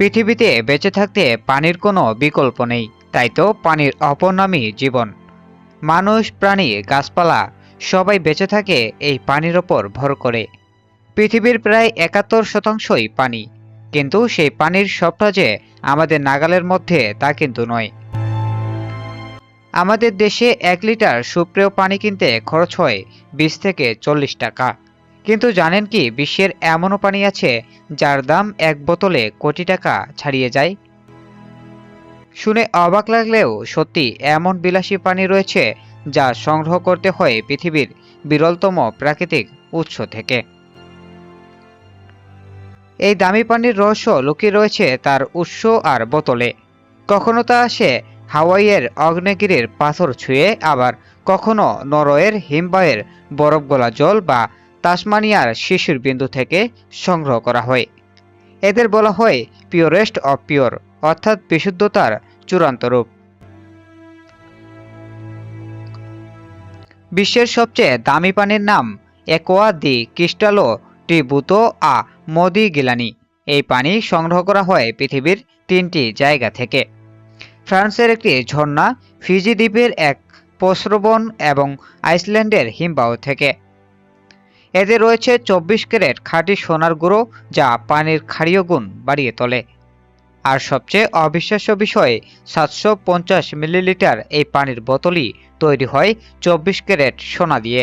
পৃথিবীতে বেঁচে থাকতে পানির কোনো বিকল্প নেই, তাই তো পানির অপর নামই জীবন। মানুষ, প্রাণী, গাছপালা, সবাই বেঁচে থাকে এই পানির ওপর ভর করে। পৃথিবীর প্রায় একাত্তর শতাংশই পানি, কিন্তু সেই পানির সবটা যে আমাদের নাগালের মধ্যে তা কিন্তু নয়। আমাদের দেশে এক লিটার সুপ্রিয় পানি কিনতে খরচ হয় বিশ থেকে চল্লিশ টাকা। কিন্তু জানেন কি, বিশ্বের এমনও পানি আছে যার দাম এক বোতলে কোটি টাকা ছাড়িয়ে যায়। শুনে অবাক লাগলেও সত্যি এমন বিলাসী পানি রয়েছে যা সংগ্রহ করতে হয় পৃথিবীর বিরলতম প্রাকৃতিক উৎস থেকে। এই দামি পানির রহস্য লুকিয়ে রয়েছে তার উৎস আর বোতলে। কখনো তা আসে হাওয়াইয়ের অগ্নেগিরির পাথর ছুঁয়ে, আবার কখনো নরওয়ের হিমবাহের বরফ গলা জল বা তাসমানিয়ার শিশুর বিন্দু থেকে সংগ্রহ করা হয়। এদের বলা হয় পিওরেস্ট অফ পিওর অর্থাৎ বিশুদ্ধতার চূড়ান্ত রূপ। বিশ্বের সবচেয়ে দামি পানির নাম একোয়া দি ক্রিস্টালো টিবুতো আ মদি গিলানি। এই পানি সংগ্রহ করা হয় পৃথিবীর তিনটি জায়গা থেকে। ফ্রান্সের একটি ঝর্ণা ফিজি দ্বীপের এক প্রস্রবণ এবং আইসল্যান্ডের হিমবাহ থেকে। এতে রয়েছে চব্বিশ ক্যারেট খাঁটি সোনার গুঁড়ো যা পানির ক্ষারীয় গুণ বাড়িয়ে তোলে। আর সবচেয়ে অবিশ্বাস্য বিষয়ে, সাতশো পঞ্চাশ মিলিলিটার এই পানির বোতলই তৈরি হয় চব্বিশ ক্যারেট সোনা দিয়ে।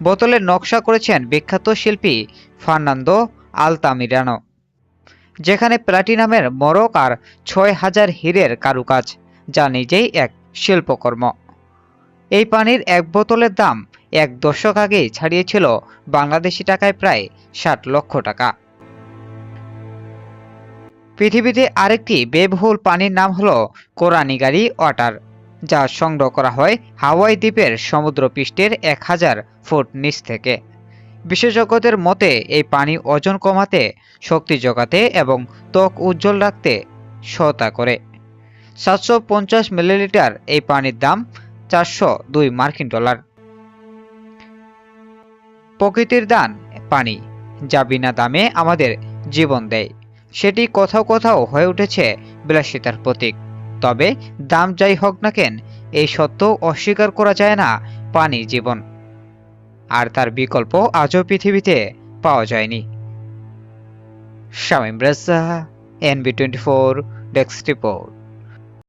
বোতলের নকশা করেছেন বিখ্যাত শিল্পী ফার্নান্দো আলতামিরানো, যেখানে প্লাটিনামের মরক আর ছয় হাজার হীরের কারুকাজ, যা নিজেই এক শিল্পকর্ম। এই পানির এক বোতলের দাম এক দশক আগেই ছাড়িয়েছিল বাংলাদেশি টাকায় প্রায় ষাট লক্ষ টাকা। পৃথিবীতে আরেকটি ব্যয়বহুল পানির নাম হলো কোরানিগারি ওয়াটার, যা সংগ্রহ করা হয় হাওয়াই দ্বীপের সমুদ্রপৃষ্ঠের এক হাজার ফুট নিচ থেকে। বিশেষজ্ঞদের মতে, এই পানি ওজন কমাতে, শক্তি যোগাতে এবং ত্বক উজ্জ্বল রাখতে সহায়তা করে। সাতশো পঞ্চাশ মিলিলিটার এই পানির দাম চারশো দুই মার্কিন ডলার। প্রকৃতির দান, পানি, যা বিনা দামে আমাদের জীবন দেয়। সেটি কোথাও কোথাও হয়ে উঠেছে বিলাসিতার প্রতীক। তবে দাম যাই হোক না কেন, এই সত্য অস্বীকার করা যায় না পানি জীবন। আর তার বিকল্প আজও পৃথিবীতে পাওয়া যায়নি। Shamim Raja NB twenty four, desk report.